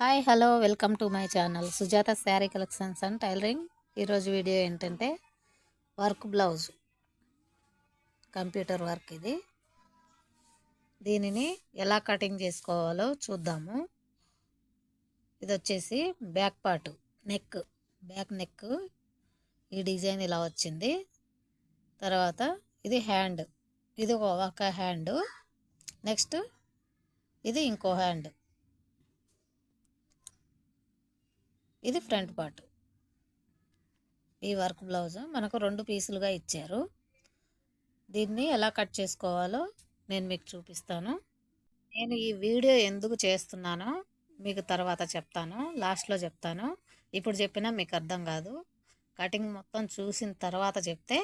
Hi hello welcome to my channel Sujatha sari collections and tailoring. ఈరోజు video ఏంటంటే work blouse computer work ఇది. దీనిని ఎలా cutting చేసుకోవాలో చూద్దాము. ఇది వచ్చేసి back part neck back neck. ఈ డిజైన్ ఇలా వచ్చింది. తర్వాత ఇది హ్యాండ్ ఇది ఒక హ్యాండ్ నెక్స్ట్ ఇది ఇంకో హ్యాండ్ ఇది ఫ్రంట్ పార్ట్. ఈ వర్క్ బ్లౌజ్ మనకు రెండు పీసులుగా ఇచ్చారు. దీన్ని ఎలా కట్ చేసుకోవాలో నేను మీకు చూపిస్తాను. నేను ఈ వీడియో ఎందుకు చేస్తున్నానో మీకు తర్వాత చెప్తాను. లాస్ట్లో చెప్తాను. ఇప్పుడు చెప్పినా మీకు అర్థం కాదు. కటింగ్ మొత్తం చూసిన తర్వాత చెప్తే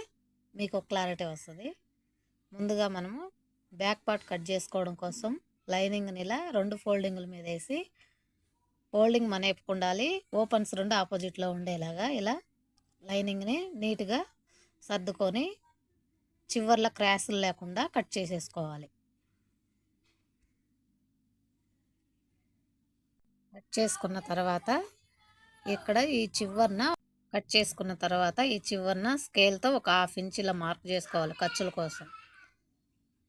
మీకు క్లారిటీ వస్తుంది. ముందుగా మనము బ్యాక్ పార్ట్ కట్ చేసుకోవడం కోసం లైనింగ్ని ఇలా రెండు ఫోల్డింగ్ల మీద వేసి ఫోల్డింగ్ మనేపుకు ఉండాలి. ఓపెన్స్ రెండు ఆపోజిట్లో ఉండేలాగా ఇలా లైనింగ్ని నీట్గా సర్దుకొని చివర్ల క్రాసులు లేకుండా కట్ చేసేసుకోవాలి. కట్ చేసుకున్న తర్వాత ఇక్కడ ఈ చివర్న కట్ చేసుకున్న తర్వాత ఈ చివర్న స్కేల్తో ఒక హాఫ్ ఇంచ్ ఇలా మార్క్ చేసుకోవాలి ఖర్చుల కోసం.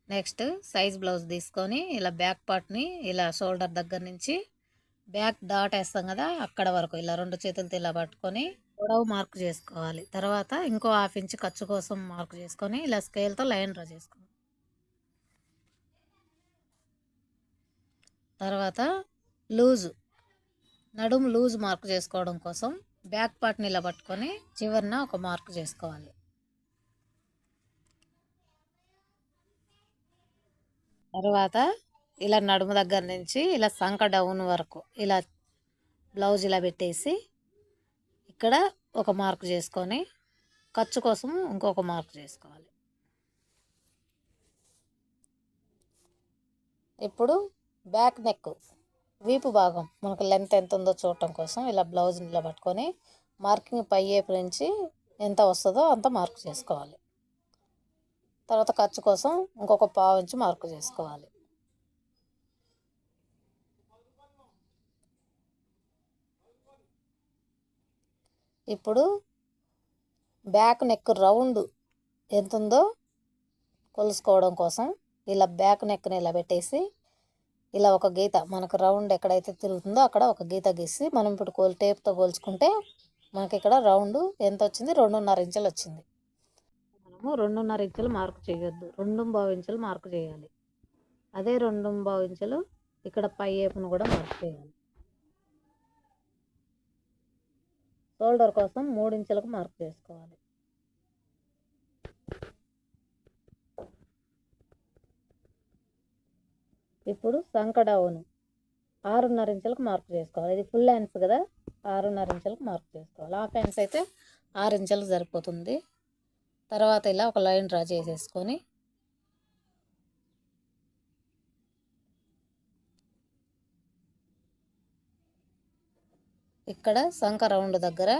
నెక్స్ట్ సైజ్ బ్లౌజ్ తీసుకొని ఇలా బ్యాక్ పార్ట్ని ఇలా షోల్డర్ దగ్గర నుంచి బ్యాక్ డాట్ వేస్తాం కదా అక్కడ వరకు ఇలా రెండు చేతులతో ఇలా పట్టుకొని పొడవు మార్క్ చేసుకోవాలి. తర్వాత ఇంకో హాఫ్ ఇంచ్ ఖర్చు కోసం మార్క్ చేసుకొని ఇలా స్కేల్తో లైన్ డ్రా చేసుకోవాలి. తర్వాత లూజు నడుము లూజ్ మార్క్ చేసుకోవడం కోసం బ్యాక్ పార్ట్ని ఇలా పట్టుకొని చివరిన ఒక మార్క్ చేసుకోవాలి. తర్వాత ఇలా నడుము దగ్గర నుంచి ఇలా సంక డౌన్ వరకు ఇలా బ్లౌజ్ ఇలా పెట్టేసి ఇక్కడ ఒక మార్క్ చేసుకొని ఖర్చు కోసం ఇంకొక మార్క్ చేసుకోవాలి. ఇప్పుడు బ్యాక్ నెక్ వీపు భాగం మనకు లెంత్ ఎంత ఉందో చూడటం కోసం ఇలా బ్లౌజ్ ఇలా పట్టుకొని మార్కింగ్ పై వైపు నుంచి ఎంత వస్తుందో అంత మార్క్ చేసుకోవాలి. తర్వాత ఖర్చు కోసం ఇంకొక పావు ఇంచు మార్కు చేసుకోవాలి. ఇప్పుడు బ్యాక్ నెక్ రౌండ్ ఎంత ఉందో కొలుసుకోవడం కోసం ఇలా బ్యాక్ నెక్ని ఇలా పెట్టేసి ఇలా ఒక గీత మనకు రౌండ్ ఎక్కడైతే తిరుగుతుందో అక్కడ ఒక గీత గీసి మనం ఇప్పుడు కోల్ టేప్తో కోల్చుకుంటే మనకి ఇక్కడ రౌండ్ ఎంత వచ్చింది రెండున్నర ఇంచులు వచ్చింది. మనము రెండున్నర ఇంచులు మార్కు చేయొద్దు. రెండు బావు ఇంచులు మార్కు చేయాలి. అదే రెండు బావు ఇంచులు ఇక్కడ పై ఏపును కూడా మార్క్ చేయాలి. షోల్డర్ కోసం మూడు ఇంచులకు మార్క్ చేసుకోవాలి. ఇప్పుడు సంక డౌన్. ఆరున్నర ఇంచులకు మార్క్ చేసుకోవాలి. ఇది ఫుల్ హ్యాండ్స్ కదా ఆరున్నర ఇంచులకు మార్క్ చేసుకోవాలి. హాఫ్ హ్యాండ్స్ అయితే ఆరు ఇంచులకు సరిపోతుంది. తర్వాత ఇలా ఒక లైన్ డ్రా చేసేసుకొని ఇక్కడ సంక రౌండ్ దగ్గర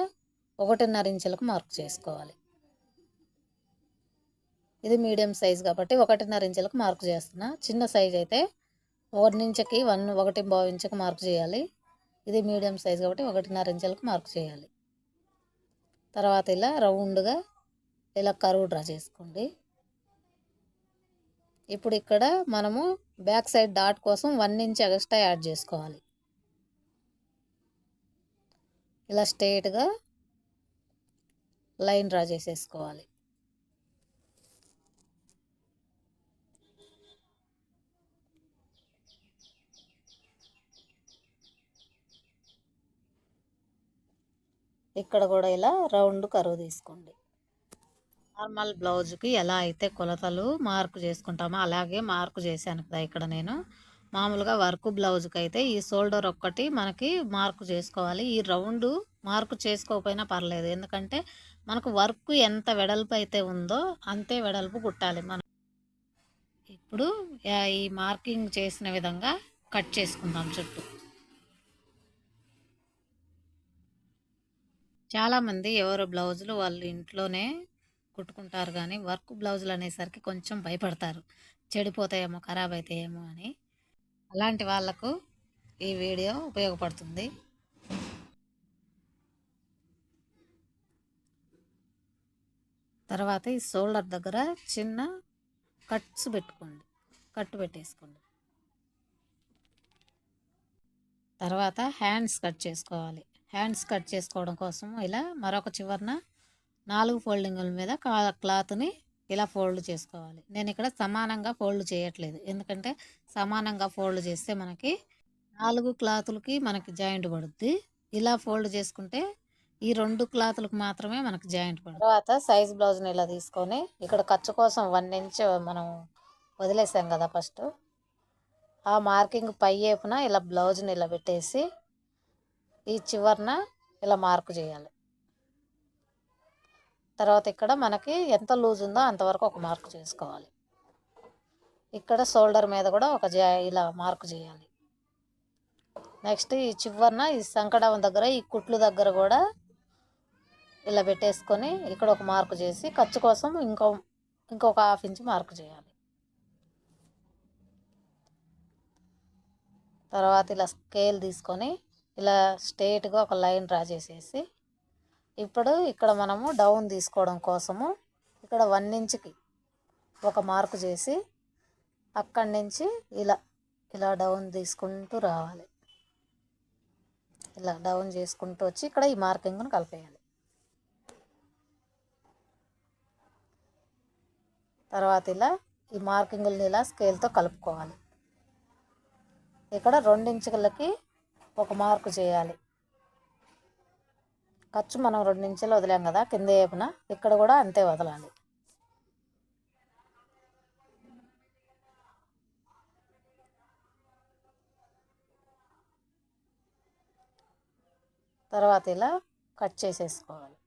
ఒకటిన్నర ఇంచులకు మార్క్ చేసుకోవాలి. ఇది మీడియం సైజ్ కాబట్టి ఒకటిన్నర ఇంచులకు మార్క్ చేస్తున్నా. చిన్న సైజ్ అయితే ఒకటి ఇంచుకి వన్ ఒకటి బావు ఇంచుకు మార్క్ చేయాలి. ఇది మీడియం సైజ్ కాబట్టి ఒకటిన్నర ఇంచులకు మార్క్ చేయాలి. తర్వాత ఇలా రౌండ్గా ఇలా కరువు డ్రా చేసుకోండి. ఇప్పుడు ఇక్కడ మనము బ్యాక్ సైడ్ డాట్ కోసం వన్ ఇంచ్ ఎక్స్ట్రా యాడ్ చేసుకోవాలి. ఇలా స్ట్రైట్గా లైన్ డ్రా చేసేసుకోవాలి. ఇక్కడ కూడా ఇలా రౌండ్ కరువు తీసుకోండి. నార్మల్ బ్లౌజ్కి ఎలా అయితే కొలతలు మార్కు చేసుకుంటామో అలాగే మార్కు చేశాను కదా ఇక్కడ నేను. మామూలుగా వర్క్ బ్లౌజ్కి అయితే ఈ షోల్డర్ ఒక్కటి మనకి మార్కు చేసుకోవాలి. ఈ రౌండ్ మార్కు చేసుకోకపోయినా పర్లేదు. ఎందుకంటే మనకు వర్క్ ఎంత వెడల్పు అయితే ఉందో అంతే వెడల్పు కుట్టాలి మనం. ఇప్పుడు ఈ మార్కింగ్ చేసిన విధంగా కట్ చేసుకుందాం చుట్టూ. చాలామంది ఎవరు బ్లౌజులు వాళ్ళు ఇంట్లోనే కుట్టుకుంటారు కానీ వర్క్ బ్లౌజులు అనేసరికి కొంచెం భయపడతారు. చెడిపోతాయేమో ఖరాబ్ అవుతాయేమో అని. అలాంటి వాళ్ళకు ఈ వీడియో ఉపయోగపడుతుంది. తర్వాత ఈ షోల్డర్ దగ్గర చిన్న కట్స్ పెట్టుకోండి. కట్టు పెట్టేసుకోండి. తర్వాత హ్యాండ్స్ కట్ చేసుకోవాలి. హ్యాండ్స్ కట్ చేసుకోవడం కోసం ఇలా మరొక చివరన నాలుగు ఫోల్డింగుల మీద క్లాత్ని ఇలా ఫోల్డ్ చేసుకోవాలి. నేను ఇక్కడ సమానంగా ఫోల్డ్ చేయట్లేదు. ఎందుకంటే సమానంగా ఫోల్డ్ చేస్తే మనకి నాలుగు క్లాతులకి మనకి జాయింట్ పడుద్ది. ఇలా ఫోల్డ్ చేసుకుంటే ఈ రెండు క్లాతులకు మాత్రమే మనకి జాయింట్ పడుతుంది తర్వాత సైజ్ బ్లౌజ్ని ఇలా తీసుకొని ఇక్కడ ఖర్చు కోసం వన్ ఇంచ్ మనం వదిలేసాం కదా ఫస్ట్. ఆ మార్కింగ్ పై వైపున ఇలా బ్లౌజ్ని ఇలా పెట్టేసి ఈ చివరన ఇలా మార్కు చేయాలి. తర్వాత ఇక్కడ మనకి ఎంత లూజ్ ఉందో అంతవరకు ఒక మార్కు చేసుకోవాలి. ఇక్కడ షోల్డర్ మీద కూడా ఒక ఇలా మార్కు చేయాలి. నెక్స్ట్ ఈ చివరన ఈ సంకడం దగ్గర ఈ కుట్లు దగ్గర కూడా ఇలా పెట్టేసుకొని ఇక్కడ ఒక మార్కు చేసి ఖర్చు కోసం ఇంకో ఇంకొక హాఫ్ ఇంచ్ మార్కు చేయాలి. తర్వాత ఇలా స్కేల్ తీసుకొని ఇలా స్ట్రేట్గా ఒక లైన్ డ్రా చేసేసి ఇప్పుడు ఇక్కడ మనము డౌన్ తీసుకోవడం కోసము ఇక్కడ వన్ ఇంచ్కి ఒక మార్కు చేసి అక్కడి నుంచి ఇలా ఇలా డౌన్ తీసుకుంటూ రావాలి. ఇలా డౌన్ చేసుకుంటూ వచ్చి ఇక్కడ ఈ మార్కింగ్ను కలిపేయాలి. తర్వాత ఇలా ఈ మార్కింగ్ని ఇలా స్కేల్తో కలుపుకోవాలి. ఇక్కడ రెండించులకి ఒక మార్కు చేయాలి. ఖర్చు మనం రెండు ఇంచులు వదిలాం కదా కింద వైపున ఇక్కడ కూడా అంతే వదలాలి. తర్వాత ఇలా కట్ చేసేసుకోవాలి.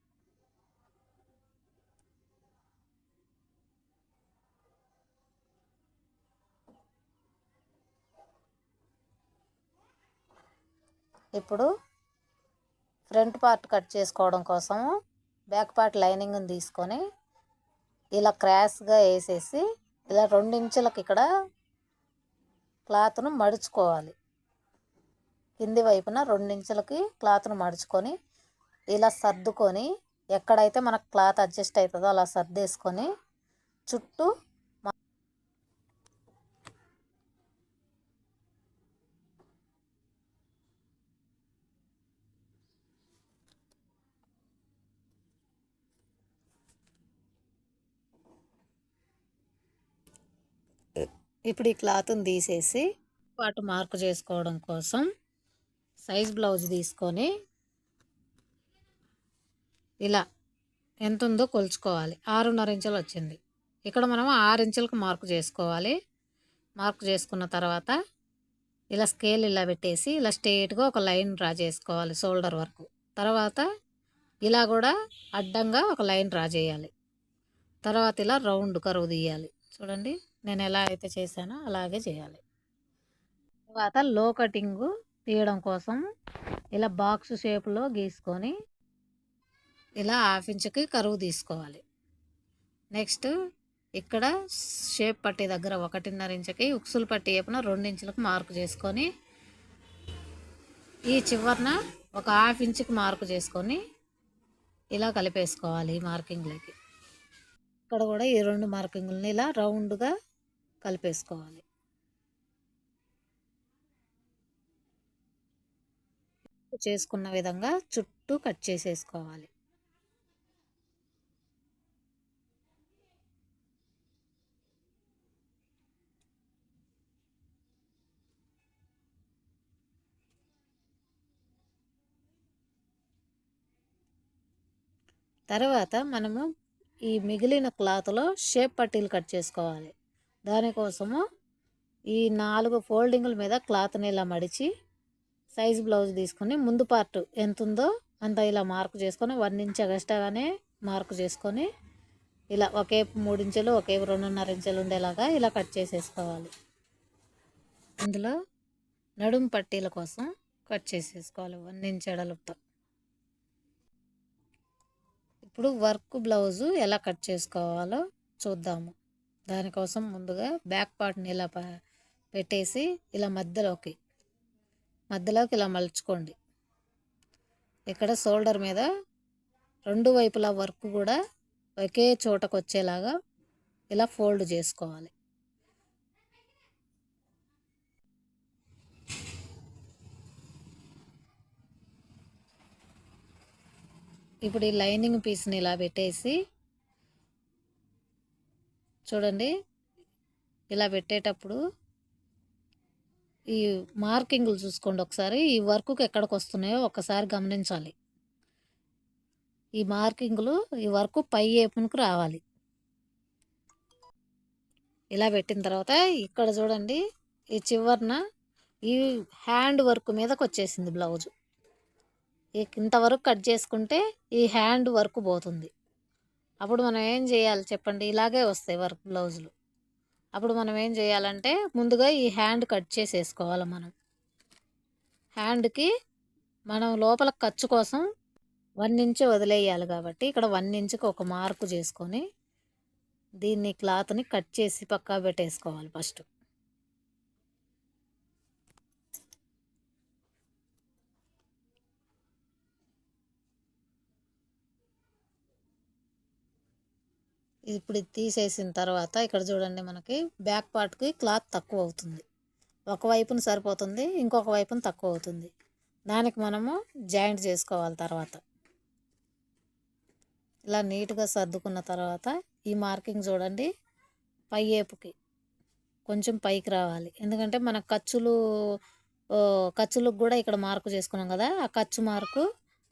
ఇప్పుడు ఫ్రంట్ పార్ట్ కట్ చేసుకోవడం కోసం బ్యాక్ పార్ట్ లైనింగ్ని తీసుకొని ఇలా క్రాస్గా వేసేసి ఇలా రెండించులకు ఇక్కడ క్లాత్ను మడుచుకోవాలి. కింది వైపున రెండించులకి క్లాత్ను మడుచుకొని ఇలా సర్దుకొని ఎక్కడైతే మనకు క్లాత్ అడ్జస్ట్ అవుతుందో అలా సర్దేసుకొని చుట్టూ ఇప్పుడు ఈ క్లాత్ని తీసేసి పాటు మార్కు చేసుకోవడం కోసం సైజ్ బ్లౌజ్ తీసుకొని ఇలా ఎంత ఉందో కొలుచుకోవాలి. ఆరున్నర ఇంచులు వచ్చింది. ఇక్కడ మనం ఆరు ఇంచులకు మార్కు చేసుకోవాలి. మార్కు చేసుకున్న తర్వాత ఇలా స్కేల్ ఇలా పెట్టేసి ఇలా స్ట్రేట్గా ఒక లైన్ డ్రా చేసుకోవాలి షోల్డర్ వరకు. తర్వాత ఇలా కూడా అడ్డంగా ఒక లైన్ డ్రా చేయాలి. తర్వాత ఇలా రౌండ్ కరువు తీయాలి. చూడండి. నేను ఎలా అయితే చేశానో అలాగే చేయాలి. తర్వాత లో కటింగ్ తీయడం కోసం ఇలా బాక్స్ షేప్లో గీసుకొని ఇలా హాఫ్ ఇంచుకి కరువు తీసుకోవాలి. నెక్స్ట్ ఇక్కడ షేప్ పట్టి దగ్గర ఒకటిన్నర ఇంచుకి ఉక్సులు పట్టి వైపున రెండు ఇంచులకు మార్కు చేసుకొని ఈ చివరన ఒక హాఫ్ ఇంచుకి మార్కు చేసుకొని ఇలా కలిపేసుకోవాలి ఈ మార్కింగ్లకి. ఇక్కడ కూడా ఈ రెండు మార్కింగ్లని ఇలా రౌండ్గా కలిపేసుకోవాలి. చేసుకున్న విధంగా చుట్టూ కట్ చేసేసుకోవాలి. తర్వాత మనము ఈ మిగిలిన క్లాత్లో షేప్ పట్టీలు కట్ చేసుకోవాలి. దానికోసము ఈ నాలుగు ఫోల్డింగుల మీద క్లాత్ని ఇలా మడిచి సైజ్ బ్లౌజ్ తీసుకొని ముందు పార్ట్ ఎంత ఉందో అంత ఇలా మార్క్ చేసుకొని వన్ ఇంచ్ ఎగస్ట్రాగానే మార్క్ చేసుకొని ఇలా ఒకే మూడు ఇంచెలు ఒకే రెండున్నర ఇంచెలు ఉండేలాగా ఇలా కట్ చేసేసుకోవాలి. ఇందులో నడుం పట్టీల కోసం కట్ చేసేసుకోవాలి వన్ ఇంచ్ ఎడలుపుతో ఇప్పుడు వర్క్ బ్లౌజు ఎలా కట్ చేసుకోవాలో చూద్దాము. దానికోసం ముందుగా బ్యాక్ పార్ట్ని ఇలా పెట్టేసి ఇలా మధ్యలోకి మధ్యలోకి ఇలా మలుచుకోండి. ఇక్కడ షోల్డర్ మీద రెండు వైపుల వర్క్ కూడా ఒకే చోటకు వచ్చేలాగా ఇలా ఫోల్డ్ చేసుకోవాలి. ఇప్పుడు ఈ లైనింగ్ పీస్ని ఇలా పెట్టేసి చూడండి. ఇలా పెట్టేటప్పుడు ఈ మార్కింగ్లు చూసుకోండి ఒకసారి. ఈ వర్క్కి ఎక్కడికి వస్తున్నాయో ఒకసారి గమనించాలి. ఈ మార్కింగ్లు ఈ వర్క్ పై ఏపునికి రావాలి. ఇలా పెట్టిన తర్వాత ఇక్కడ చూడండి. ఈ చివరన ఈ హ్యాండ్ వర్క్ మీదకి వచ్చేసింది బ్లౌజు. ఇంతవరకు కట్ చేసుకుంటే ఈ హ్యాండ్ వర్క్ పోతుంది. అప్పుడు మనం ఏం చేయాలి చెప్పండి? ఇలాగే వస్తాయి వర్క్ బ్లౌజులు. అప్పుడు మనం ఏం చేయాలంటే ముందుగా ఈ హ్యాండ్ కట్ చేసేసుకోవాలి మనం. హ్యాండ్కి మనం లోపల ఖర్చు కోసం వన్ ఇంచ్ వదిలేయాలి కాబట్టి ఇక్కడ వన్ ఇంచ్కి ఒక మార్కు చేసుకొని దీన్ని క్లాత్ని కట్ చేసి పక్కా పెట్టేసుకోవాలి ఫస్ట్. ఇప్పుడు తీసేసిన తర్వాత ఇక్కడ చూడండి మనకి బ్యాక్ పార్ట్కి క్లాత్ తక్కువ అవుతుంది. ఒక వైపున సరిపోతుంది ఇంకొక వైపున తక్కువ అవుతుంది. దానికి మనము జాయింట్ చేసుకోవాలి తర్వాత. ఇలా నీట్గా సర్దుకున్న తర్వాత ఈ మార్కింగ్ చూడండి పై ఏపుకి కొంచెం పైకి రావాలి. ఎందుకంటే మన ఖర్చులు ఖర్చులకు కూడా ఇక్కడ మార్కు చేసుకున్నాం కదా ఆ ఖర్చు మార్కు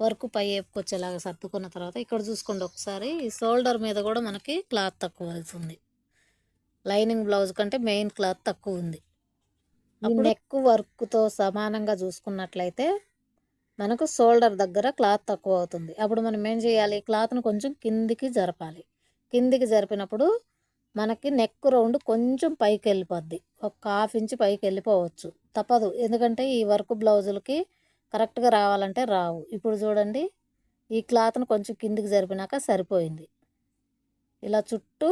వర్క్ పై వచ్చేలాగా సర్దుకున్న తర్వాత ఇక్కడ చూసుకోండి ఒకసారి. ఈ షోల్డర్ మీద కూడా మనకి క్లాత్ తక్కువ అవుతుంది. లైనింగ్ బ్లౌజ్ కంటే మెయిన్ క్లాత్ తక్కువ ఉంది. నెక్ వర్క్తో సమానంగా చూసుకున్నట్లయితే మనకు షోల్డర్ దగ్గర క్లాత్ తక్కువ అవుతుంది. అప్పుడు మనం ఏం చేయాలి? క్లాత్ను కొంచెం కిందికి జరపాలి. కిందికి జరిపినప్పుడు మనకి నెక్ రౌండ్ కొంచెం పైకి వెళ్ళిపోద్ది ఒక హాఫ్ ఇంచ్ పైకి వెళ్ళిపోవచ్చు తప్పదు. ఎందుకంటే ఈ వర్క్ బ్లౌజులకి కరెక్ట్గా రావాలంటే రావు. ఇప్పుడు చూడండి ఈ క్లాత్ను కొంచెం కిందికి జరిపినాక సరిపోయింది. ఇలా చుట్టూ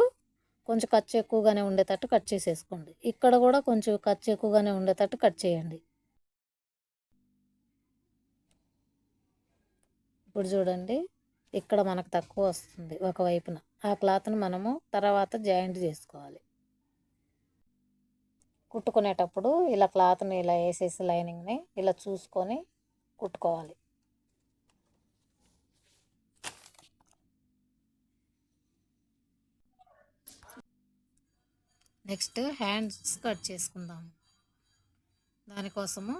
కొంచెం ఖర్చు ఎక్కువగానే ఉండేటట్టు కట్ చేసేసుకోండి. ఇక్కడ కూడా కొంచెం ఖర్చు ఎక్కువగానే ఉండేటట్టు కట్ చేయండి. ఇప్పుడు చూడండి ఇక్కడ మనకు తక్కువ వస్తుంది ఒకవైపున ఆ క్లాత్ని మనము తర్వాత జాయింట్ చేసుకోవాలి. కుట్టుకునేటప్పుడు ఇలా క్లాత్ని ఇలా వేసేసి లైనింగ్ని ఇలా చూసుకొని కుట్టుకోవాలి. నెక్స్ట్ హ్యాండ్స్ కట్ చేసుకుందాము. దానికోసము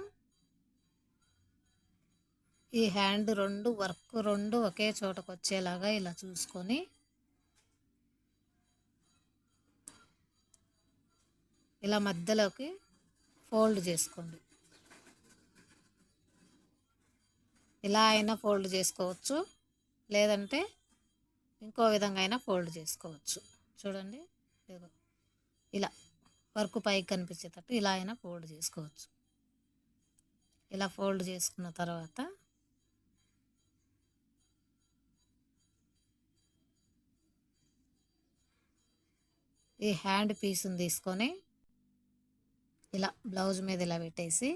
ఈ హ్యాండ్ రెండు వర్క్ రెండు ఒకే చోటకు వచ్చేలాగా ఇలా చూసుకొని ఇలా మధ్యలోకి ఫోల్డ్ చేసుకోండి. ఇలా అయినా ఫోల్డ్ చేసుకోవచ్చు. లేదంటే ఇంకో విధంగా అయినా ఫోల్డ్ చేసుకోవచ్చు. చూడండి. ఇలా వర్క్ పైకి కనిపించేటట్టు ఇలా అయినా ఫోల్డ్ చేసుకోవచ్చు. ఇలా ఫోల్డ్ చేసుకున్న తర్వాత ఈ హ్యాండ్ పీస్ని తీసుకొని ఇలా బ్లౌజ్ మీద ఇలా పెట్టేసి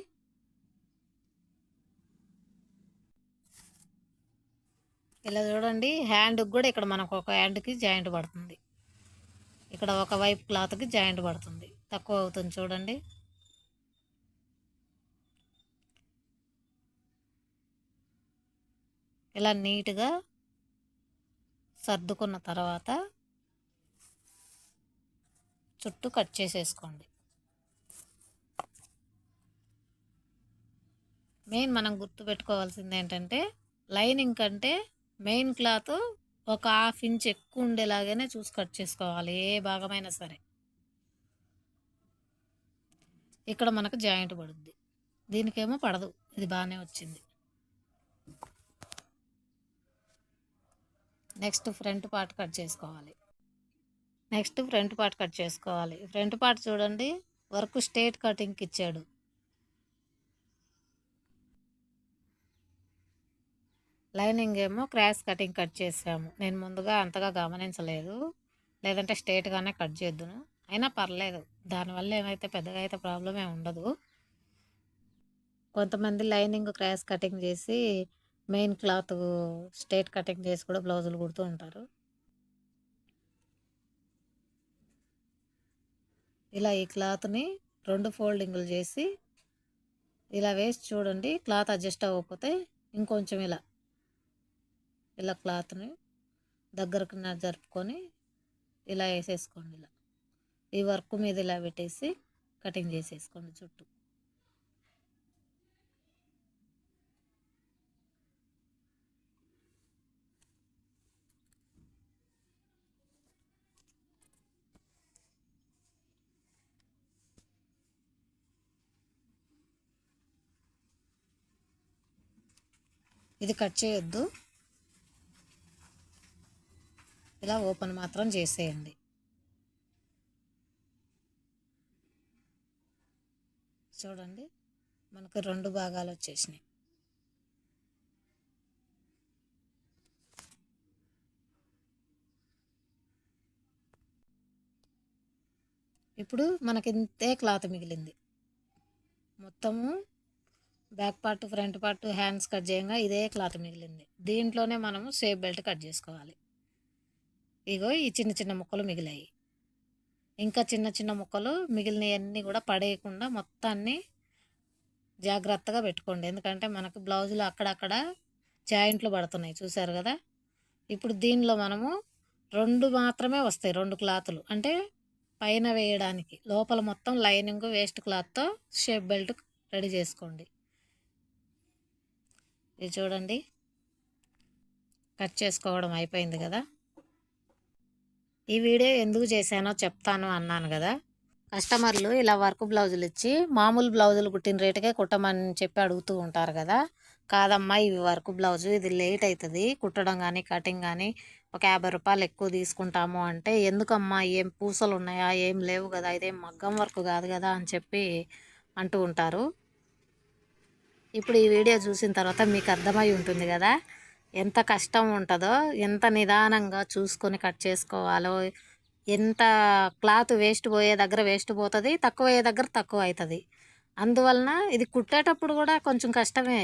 ఇలా చూడండి హ్యాండ్కి కూడా ఇక్కడ మనకు ఒక హ్యాండ్కి జాయింట్ పడుతుంది. ఇక్కడ ఒక వైపు క్లాత్కి జాయింట్ పడుతుంది. తక్కువ అవుతుంది చూడండి. ఇలా నీట్గా సర్దుకున్న తర్వాత చుట్టూ కట్ చేసేసుకోండి. మెయిన్ మనం గుర్తుపెట్టుకోవాల్సింది ఏంటంటే లైనింగ్ కంటే మెయిన్ క్లాత్ ఒక హాఫ్ ఇంచ్ ఎక్కువ ఉండేలాగానే చూసి కట్ చేసుకోవాలి ఏ భాగమైనా సరే. ఇక్కడ మనకు జాయింట్ పడుద్ది. దీనికేమో పడదు ఇది బాగానే వచ్చింది. నెక్స్ట్ ఫ్రంట్ పార్ట్ కట్ చేసుకోవాలి. నెక్స్ట్ ఫ్రంట్ పార్ట్ కట్ చేసుకోవాలి. ఫ్రంట్ పార్ట్ చూడండి వర్క్ స్ట్రేట్ కటింగ్కి ఇచ్చాడు లైనింగ్ ఏమో క్రాస్ కటింగ్ కట్ చేసాము. నేను ముందుగా అంతగా గమనించలేదు. లేదంటే స్ట్రేట్గానే కట్ చేద్దును. అయినా పర్లేదు. దానివల్ల ఏమైతే పెద్దగా అయితే ప్రాబ్లం ఉండదు. కొంతమంది లైనింగ్ క్రాస్ కటింగ్ చేసి మెయిన్ క్లాత్ స్ట్రేట్ కటింగ్ చేసి కూడా బ్లౌజులు కుడుతూ ఉంటారు. ఇలా ఈ క్లాత్ని రెండు ఫోల్డింగ్లు చేసి ఇలా వేసి చూడండి. క్లాత్ అడ్జస్ట్ అవ్వకపోతే ఇంకొంచెం ఇలా ఇలా క్లాత్ని దగ్గరకు జరుపుకొని ఇలా వేసేసుకోండి ఇలా. ఈ వర్క్ మీద ఇలా పెట్టేసి కటింగ్ చేసేసుకోండి చుట్టూ. ఇది కట్ చేయొద్దు. ఇలా ఓపెన్ మాత్రం చేసేయండి. చూడండి మనకు రెండు భాగాలు వచ్చేసినాయి. ఇప్పుడు మనకి ఇంతే క్లాత్ మిగిలింది. మొత్తము back part front part hands cut చేయంగా ఇదే క్లాత్ మిగిలింది. దీంట్లోనే మనము సేఫ్ బెల్ట్ కట్ చేసుకోవాలి. ఇగో ఈ చిన్న చిన్న ముక్కలు మిగిలాయి. ఇంకా చిన్న చిన్న ముక్కలు మిగిలినవన్నీ కూడా పడేయకుండా మొత్తాన్ని జాగ్రత్తగా పెట్టుకోండి. ఎందుకంటే మనకు బ్లౌజులు అక్కడక్కడ జాయింట్లు పడుతున్నాయి. చూసారు కదా? ఇప్పుడు దీనిలో మనము రెండు మాత్రమే వస్తాయి. రెండు క్లాతులు. అంటే పైన వేయడానికి లోపల మొత్తం లైనింగ్ వేస్ట్ క్లాత్తో షేప్ బెల్ట్ రెడీ చేసుకోండి. ఇది చూడండి. కట్ చేసుకోవడం అయిపోయింది కదా? ఈ వీడియో ఎందుకు చేశానో చెప్తాను అన్నాను కదా. కస్టమర్లు ఇలా వర్క్ బ్లౌజులు ఇచ్చి మామూలు బ్లౌజులు కుట్టిన రేటుకే కుట్టమని చెప్పి అడుగుతూ ఉంటారు కదా. కాదమ్మా ఇవి వర్క్ బ్లౌజు ఇది లేట్ అవుతుంది కుట్టడం కానీ కటింగ్ కానీ ఒక యాభై రూపాయలు ఎక్కువ తీసుకుంటాము అంటే ఎందుకమ్మా ఏం పూసలు ఉన్నాయా ఏం లేవు కదా. ఇదేం మగ్గం వర్క్ కాదు కదా అని చెప్పి అంటూ ఉంటారు. ఇప్పుడు ఈ వీడియో చూసిన తర్వాత మీకు అర్థమై ఉంటుంది కదా. ఎంత కష్టం ఉంటుందో ఎంత నిదానంగా చూసుకొని కట్ చేసుకోవాలో ఎంత క్లాత్ వేస్ట్ పోయే దగ్గర వేస్ట్ పోతుంది తక్కువ అయ్యే దగ్గర తక్కువ అవుతుంది అందువలన ఇది కుట్టేటప్పుడు కూడా కొంచెం కష్టమే.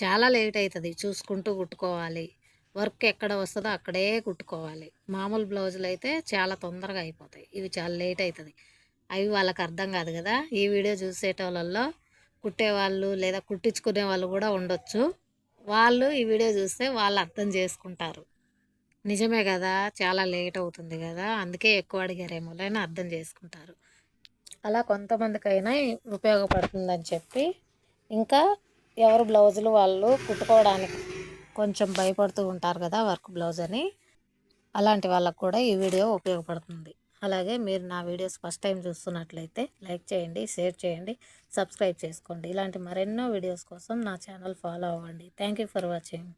చాలా లేట్ అవుతుంది చూసుకుంటూ కుట్టుకోవాలి. వర్క్ ఎక్కడ వస్తుందో అక్కడే కుట్టుకోవాలి. మామూలు బ్లౌజులు అయితే చాలా తొందరగా అయిపోతాయి. ఇవి చాలా లేట్ అవుతుంది అవి వాళ్ళకి అర్థం కాదు కదా. ఈ వీడియో చూసేటోళ్ళల్లో కుట్టేవాళ్ళు లేదా కుట్టించుకునే వాళ్ళు కూడా ఉండొచ్చు. వాళ్ళు ఈ వీడియో చూస్తే వాళ్ళు అర్థం చేసుకుంటారు. నిజమే కదా? చాలా లేట్ అవుతుంది కదా? అందుకే ఎక్కువ అడిగారేమో లేని అర్థం చేసుకుంటారు. అలా కొంతమందికైనా ఉపయోగపడుతుందని చెప్పి ఇంకా ఎవరు బ్లౌజులు వాళ్ళు కుట్టుకోవడానికి కొంచెం భయపడుతూ ఉంటారు కదా వర్క్ బ్లౌజ్ అని అలాంటి వాళ్ళకు కూడా ఈ వీడియో ఉపయోగపడుతుంది. అలాగే మీరు నా వీడియోస్ ఫస్ట్ టైం చూస్తున్నట్లయితే లైక్ చేయండి షేర్ చేయండి సబ్స్క్రైబ్ చేసుకోండి. ఇలాంటి మరెన్నో వీడియోస్ కోసం నా ఛానల్ ఫాలో అవ్వండి. Thank for watching.